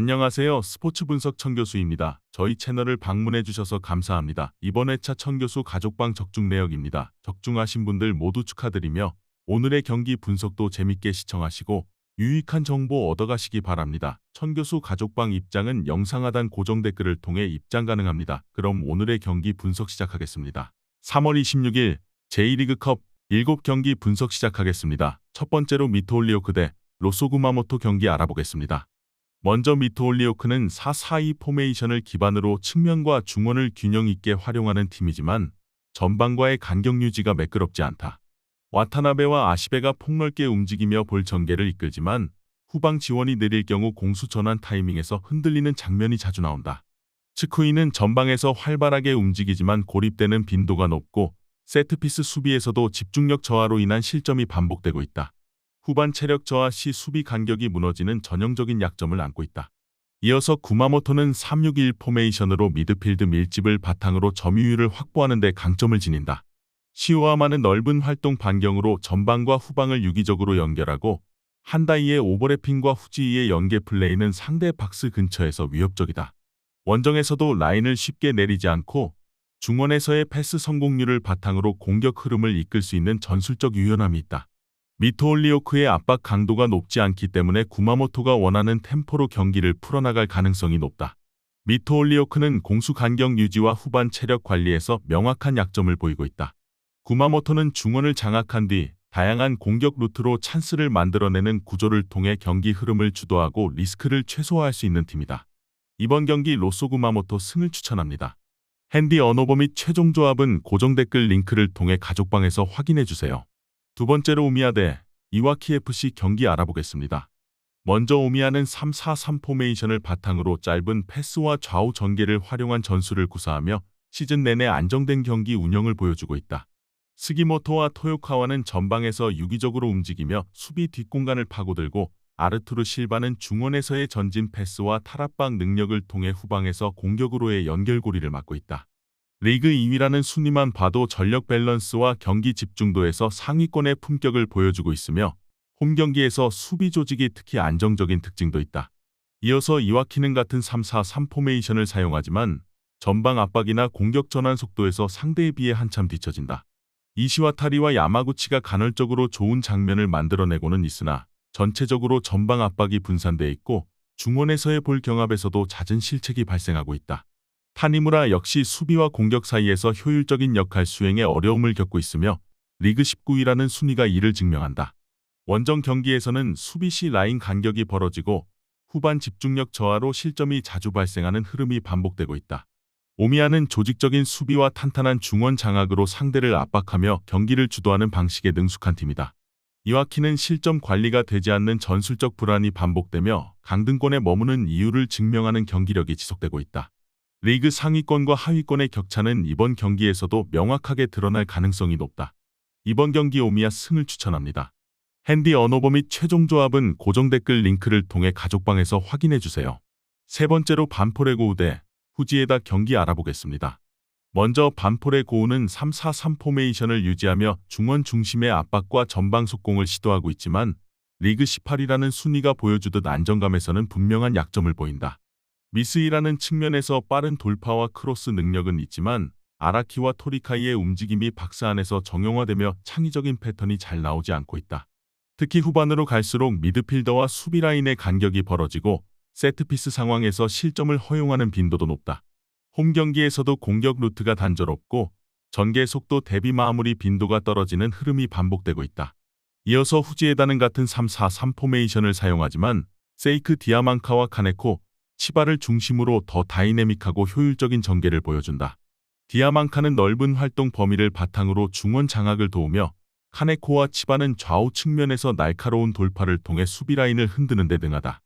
안녕하세요. 스포츠 분석 청 교수입니다. 저희 채널을 방문해 주셔서 감사합니다. 이번 회차 청 교수 가족방 적중 내역입니다. 적중하신 분들 모두 축하드리며 오늘의 경기 분석도 재밌게 시청하시고 유익한 정보 얻어가시기 바랍니다. 천 교수 가족방 입장은 영상 하단 고정 댓글을 통해 입장 가능합니다. 그럼 오늘의 경기 분석 시작하겠습니다. 3월 26일 제1리그컵 7경기 분석 시작하겠습니다. 첫 번째로 미토올리오크 대 로소구마모토 경기 알아보겠습니다. 먼저 미토올리오크는 4-4-2 포메이션을 기반으로 측면과 중원을 균형 있게 활용하는 팀이지만 전방과의 간격 유지가 매끄럽지 않다. 와타나베와 아시베가 폭넓게 움직이며 볼 전개를 이끌지만 후방 지원이 느릴 경우 공수 전환 타이밍에서 흔들리는 장면이 자주 나온다. 츠쿠이는 전방에서 활발하게 움직이지만 고립되는 빈도가 높고 세트피스 수비에서도 집중력 저하로 인한 실점이 반복되고 있다. 후반 체력 저하 시 수비 간격이 무너지는 전형적인 약점을 안고 있다. 이어서 구마모토는 361 포메이션으로 미드필드 밀집을 바탕으로 점유율을 확보하는 데 강점을 지닌다. 시오아마는 넓은 활동 반경으로 전방과 후방을 유기적으로 연결하고 한다이의 오버래핑과 후지이의 연계 플레이는 상대 박스 근처에서 위협적이다. 원정에서도 라인을 쉽게 내리지 않고 중원에서의 패스 성공률을 바탕으로 공격 흐름을 이끌 수 있는 전술적 유연함이 있다. 미토올리오크의 압박 강도가 높지 않기 때문에 구마모토가 원하는 템포로 경기를 풀어나갈 가능성이 높다. 미토올리오크는 공수 간격 유지와 후반 체력 관리에서 명확한 약점을 보이고 있다. 구마모토는 중원을 장악한 뒤 다양한 공격 루트로 찬스를 만들어내는 구조를 통해 경기 흐름을 주도하고 리스크를 최소화할 수 있는 팀이다. 이번 경기 로쏘 구마모토 승을 추천합니다. 핸디 언어버 및 최종 조합은 고정 댓글 링크를 통해 가족방에서 확인해 주세요. 두 번째로 오미야 대 이와키 FC 경기 알아보겠습니다. 먼저 오미야는 3-4-3 포메이션을 바탕으로 짧은 패스와 좌우 전개를 활용한 전술을 구사하며 시즌 내내 안정된 경기 운영을 보여주고 있다. 스기모토와 토요카와는 전방에서 유기적으로 움직이며 수비 뒷공간을 파고들고 아르투르 실바는 중원에서의 전진 패스와 탈압박 능력을 통해 후방에서 공격으로의 연결고리를 맡고 있다. 리그 2위라는 순위만 봐도 전력 밸런스와 경기 집중도에서 상위권의 품격을 보여주고 있으며 홈 경기에서 수비 조직이 특히 안정적인 특징도 있다. 이어서 이와 키는 같은 3-4-3 포메이션을 사용하지만 전방 압박이나 공격 전환 속도에서 상대에 비해 한참 뒤처진다. 이시와타리와 야마구치가 간헐적으로 좋은 장면을 만들어내고는 있으나 전체적으로 전방 압박이 분산돼 있고 중원에서의 볼 경합에서도 잦은 실책이 발생하고 있다. 타니무라 역시 수비와 공격 사이에서 효율적인 역할 수행에 어려움을 겪고 있으며 리그 19위라는 순위가 이를 증명한다. 원정 경기에서는 수비 시 라인 간격이 벌어지고 후반 집중력 저하로 실점이 자주 발생하는 흐름이 반복되고 있다. 오미아는 조직적인 수비와 탄탄한 중원 장악으로 상대를 압박하며 경기를 주도하는 방식에 능숙한 팀이다. 이와키는 실점 관리가 되지 않는 전술적 불안이 반복되며 강등권에 머무는 이유를 증명하는 경기력이 지속되고 있다. 리그 상위권과 하위권의 격차는 이번 경기에서도 명확하게 드러날 가능성이 높다. 이번 경기 오미야 승을 추천합니다. 핸디 언어버 및 최종 조합은 고정 댓글 링크를 통해 가족방에서 확인해 주세요. 세 번째로 반포레 고 우 대 후지에다 경기 알아보겠습니다. 먼저 반포레 고우는 3-4-3 포메이션을 유지하며 중원 중심의 압박과 전방 속공을 시도하고 있지만 리그 18이라는 순위가 보여주듯 안정감에서는 분명한 약점을 보인다. 미스이라는 측면에서 빠른 돌파와 크로스 능력은 있지만 아라키와 토리카이의 움직임이 박스 안에서 정형화되며 창의적인 패턴이 잘 나오지 않고 있다. 특히 후반으로 갈수록 미드필더와 수비 라인의 간격이 벌어지고 세트피스 상황에서 실점을 허용하는 빈도도 높다. 홈 경기에서도 공격 루트가 단조롭고 전개 속도 대비 마무리 빈도가 떨어지는 흐름이 반복되고 있다. 이어서 후지에다는 같은 3-4-3 포메이션을 사용하지만 세이크 디아망카와 카네코, 치바를 중심으로 더 다이내믹하고 효율적인 전개를 보여준다. 디아망카는 넓은 활동 범위를 바탕으로 중원 장악을 도우며 카네코와 치바는 좌우 측면에서 날카로운 돌파를 통해 수비 라인을 흔드는 데 등하다.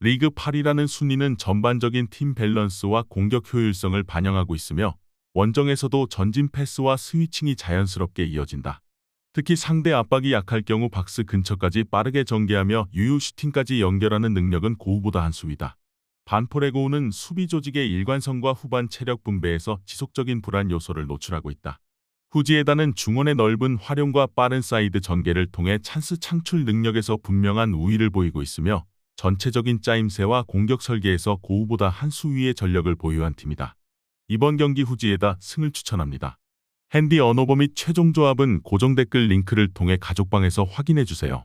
리그 8이라는 순위는 전반적인 팀 밸런스와 공격 효율성을 반영하고 있으며 원정에서도 전진 패스와 스위칭이 자연스럽게 이어진다. 특히 상대 압박이 약할 경우 박스 근처까지 빠르게 전개하며 유효 슈팅까지 연결하는 능력은 고우보다 한 수위다. 반포레고우는 수비 조직의 일관성과 후반 체력 분배에서 지속적인 불안 요소를 노출하고 있다. 후지에다는 중원의 넓은 활용과 빠른 사이드 전개를 통해 찬스 창출 능력에서 분명한 우위를 보이고 있으며 전체적인 짜임새와 공격 설계에서 고우보다 한 수 위의 전력을 보유한 팀이다. 이번 경기 후지에다 승을 추천합니다. 핸디 언어버 및 최종 조합은 고정 댓글 링크를 통해 가족방에서 확인해 주세요.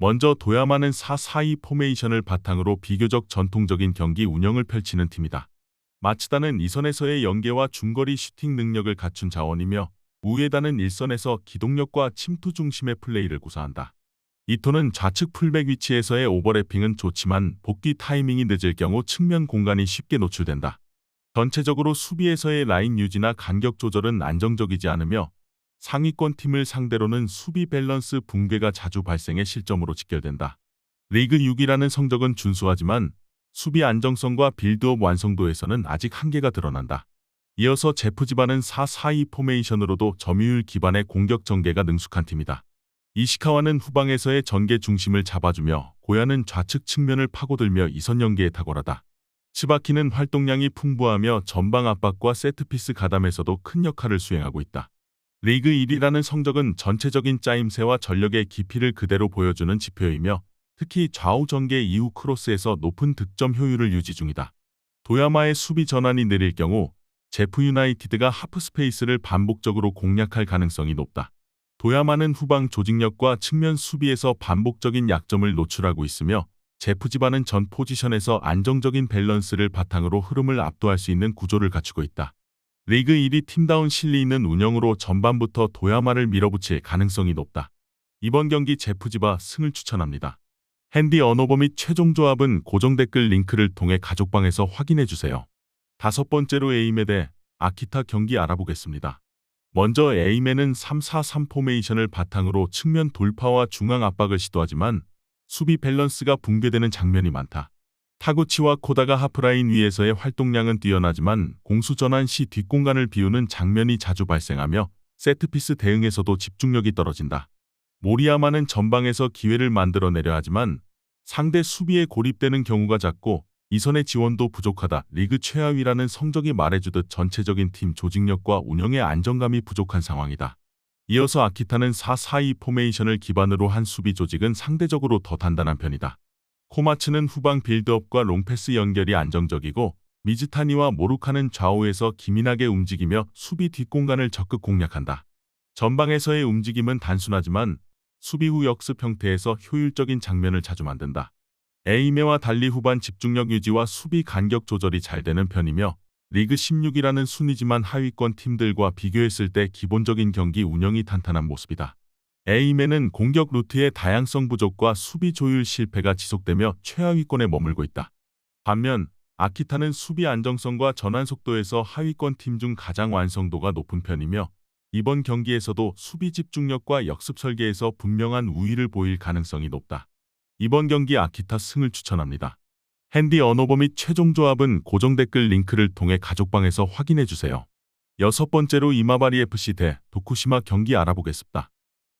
먼저 도야마는 4-4-2 포메이션을 바탕으로 비교적 전통적인 경기 운영을 펼치는 팀이다. 마츠다는 이선에서의 연계와 중거리 슈팅 능력을 갖춘 자원이며 우에다는 일선에서 기동력과 침투 중심의 플레이를 구사한다. 이토는 좌측 풀백 위치에서의 오버래핑은 좋지만 복귀 타이밍이 늦을 경우 측면 공간이 쉽게 노출된다. 전체적으로 수비에서의 라인 유지나 간격 조절은 안정적이지 않으며 상위권 팀을 상대로는 수비 밸런스 붕괴가 자주 발생해 실점으로 직결된다. 리그 6위라는 성적은 준수하지만 수비 안정성과 빌드업 완성도에서는 아직 한계가 드러난다. 이어서 제프지바는 4-4-2 포메이션으로도 점유율 기반의 공격 전개가 능숙한 팀이다. 이시카와는 후방에서의 전개 중심을 잡아주며 고야는 좌측 측면을 파고들며 이선 연계에 탁월하다. 치바키는 활동량이 풍부하며 전방 압박과 세트피스 가담에서도 큰 역할을 수행하고 있다. 리그 1위라는 성적은 전체적인 짜임새와 전력의 깊이를 그대로 보여주는 지표이며 특히 좌우 전개 이후 크로스에서 높은 득점 효율을 유지 중이다. 도야마의 수비 전환이 느릴 경우 제프 유나이티드가 하프 스페이스를 반복적으로 공략할 가능성이 높다. 도야마는 후방 조직력과 측면 수비에서 반복적인 약점을 노출하고 있으며 제프 지바는 전 포지션에서 안정적인 밸런스를 바탕으로 흐름을 압도할 수 있는 구조를 갖추고 있다. 리그 1위 팀다운 실리 있는 운영으로 전반부터 도야마를 밀어붙일 가능성이 높다. 이번 경기 제프지바 승을 추천합니다. 핸디 언어버 및 최종 조합은 고정 댓글 링크를 통해 가족방에서 확인해 주세요. 다섯 번째로 에임에 대해 아키타 경기 알아보겠습니다. 먼저 에임에는 3-4-3 포메이션을 바탕으로 측면 돌파와 중앙 압박을 시도하지만 수비 밸런스가 붕괴되는 장면이 많다. 타구치와 코다가 하프라인 위에서의 활동량은 뛰어나지만 공수 전환 시 뒷공간을 비우는 장면이 자주 발생하며 세트피스 대응에서도 집중력이 떨어진다. 모리야마는 전방에서 기회를 만들어내려 하지만 상대 수비에 고립되는 경우가 작고 이선의 지원도 부족하다. 리그 최하위라는 성적이 말해주듯 전체적인 팀 조직력과 운영의 안정감이 부족한 상황이다. 이어서 아키타는 4-4-2 포메이션을 기반으로 한 수비 조직은 상대적으로 더 단단한 편이다. 코마츠는 후방 빌드업과 롱패스 연결이 안정적이고 미즈타니와 모루카는 좌우에서 기민하게 움직이며 수비 뒷공간을 적극 공략한다. 전방에서의 움직임은 단순하지만 수비 후 역습 형태에서 효율적인 장면을 자주 만든다. 에이메와 달리 후반 집중력 유지와 수비 간격 조절이 잘 되는 편이며 리그 16이라는 순위지만 하위권 팀들과 비교했을 때 기본적인 경기 운영이 탄탄한 모습이다. 에이메는 공격 루트의 다양성 부족과 수비 조율 실패가 지속되며 최하위권에 머물고 있다. 반면 아키타는 수비 안정성과 전환 속도에서 하위권 팀 중 가장 완성도가 높은 편이며 이번 경기에서도 수비 집중력과 역습 설계에서 분명한 우위를 보일 가능성이 높다. 이번 경기 아키타 승을 추천합니다. 핸디 언어버 및 최종 조합은 고정 댓글 링크를 통해 가족방에서 확인해 주세요. 여섯 번째로 이마바리 FC 대 도쿠시마 경기 알아보겠습니다.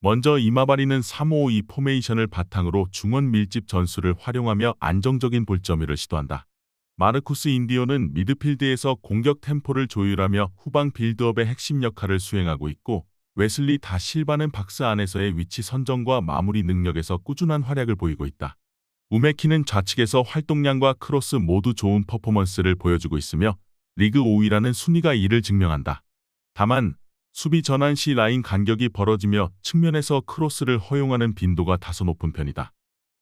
먼저 이마바리는 3-5-2 포메이션을 바탕으로 중원 밀집 전술을 활용하며 안정적인 볼점유를 시도한다. 마르쿠스 인디오는 미드필드에서 공격 템포를 조율하며 후방 빌드업의 핵심 역할을 수행하고 있고 웨슬리 다 실바는 박스 안에서의 위치 선정과 마무리 능력에서 꾸준한 활약을 보이고 있다. 우메키는 좌측에서 활동량과 크로스 모두 좋은 퍼포먼스를 보여주고 있으며 리그 5위라는 순위가 이를 증명한다. 다만 수비 전환 시 라인 간격이 벌어지며 측면에서 크로스를 허용하는 빈도가 다소 높은 편이다.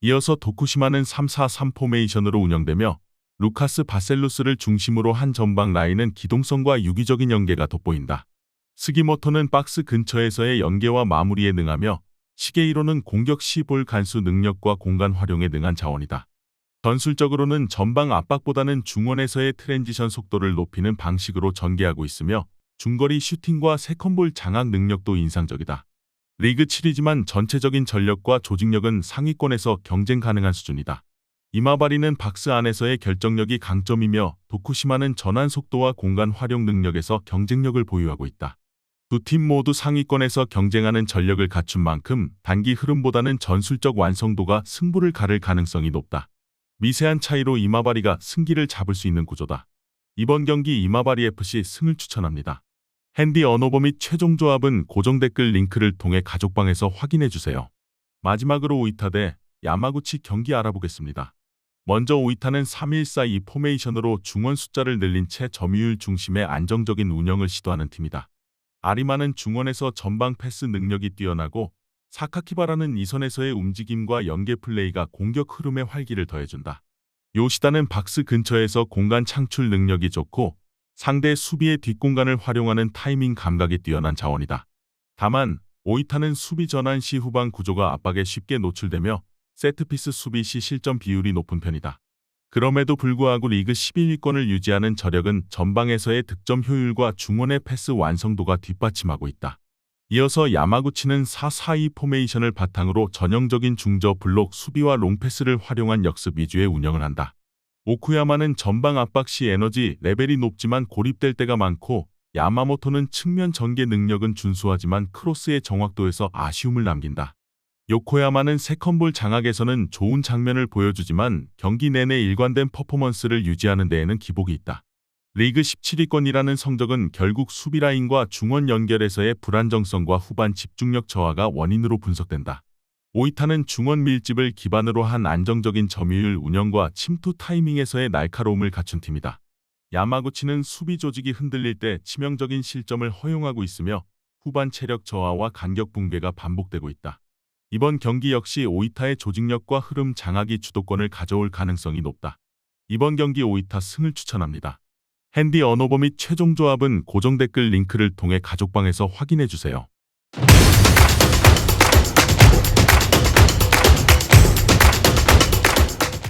이어서 도쿠시마는 3-4-3 포메이션으로 운영되며 루카스 바셀루스를 중심으로 한 전방 라인은 기동성과 유기적인 연계가 돋보인다. 스기모토는 박스 근처에서의 연계와 마무리에 능하며 시게이로는 공격 시볼 간수 능력과 공간 활용에 능한 자원이다. 전술적으로는 전방 압박보다는 중원에서의 트랜지션 속도를 높이는 방식으로 전개하고 있으며 중거리 슈팅과 세컨볼 장악 능력도 인상적이다. 리그 7이지만 전체적인 전력과 조직력은 상위권에서 경쟁 가능한 수준이다. 이마바리는 박스 안에서의 결정력이 강점이며 도쿠시마는 전환 속도와 공간 활용 능력에서 경쟁력을 보유하고 있다. 두 팀 모두 상위권에서 경쟁하는 전력을 갖춘 만큼 단기 흐름보다는 전술적 완성도가 승부를 가를 가능성이 높다. 미세한 차이로 이마바리가 승기를 잡을 수 있는 구조다. 이번 경기 이마바리 FC 승을 추천합니다. 핸디 언어버 및 최종 조합은 고정 댓글 링크를 통해 가족방에서 확인해 주세요. 마지막으로 오이타 대 야마구치 경기 알아보겠습니다. 먼저 오이타는 3-1-4-2 포메이션으로 중원 숫자를 늘린 채 점유율 중심의 안정적인 운영을 시도하는 팀이다. 아리마는 중원에서 전방 패스 능력이 뛰어나고 사카키바라는 이선에서의 움직임과 연계 플레이가 공격 흐름에 활기를 더해준다. 요시다는 박스 근처에서 공간 창출 능력이 좋고 상대 수비의 뒷공간을 활용하는 타이밍 감각이 뛰어난 자원이다. 다만 오이타는 수비 전환 시 후방 구조가 압박에 쉽게 노출되며 세트피스 수비 시 실점 비율이 높은 편이다. 그럼에도 불구하고 리그 11위권을 유지하는 저력은 전방에서의 득점 효율과 중원의 패스 완성도가 뒷받침하고 있다. 이어서 야마구치는 4-4-2 포메이션을 바탕으로 전형적인 중저 블록 수비와 롱패스를 활용한 역습 위주의 운영을 한다. 오쿠야마는 전방 압박 시 에너지 레벨이 높지만 고립될 때가 많고 야마모토는 측면 전개 능력은 준수하지만 크로스의 정확도에서 아쉬움을 남긴다. 요코야마는 세컨볼 장악에서는 좋은 장면을 보여주지만 경기 내내 일관된 퍼포먼스를 유지하는 데에는 기복이 있다. 리그 17위권이라는 성적은 결국 수비라인과 중원 연결에서의 불안정성과 후반 집중력 저하가 원인으로 분석된다. 오이타는 중원 밀집을 기반으로 한 안정적인 점유율 운영과 침투 타이밍에서의 날카로움을 갖춘 팀이다. 야마구치는 수비 조직이 흔들릴 때 치명적인 실점을 허용하고 있으며 후반 체력 저하와 간격 붕괴가 반복되고 있다. 이번 경기 역시 오이타의 조직력과 흐름 장악이 주도권을 가져올 가능성이 높다. 이번 경기 오이타 승을 추천합니다. 핸디 언어버 및 최종 조합은 고정 댓글 링크를 통해 가족방에서 확인해 주세요.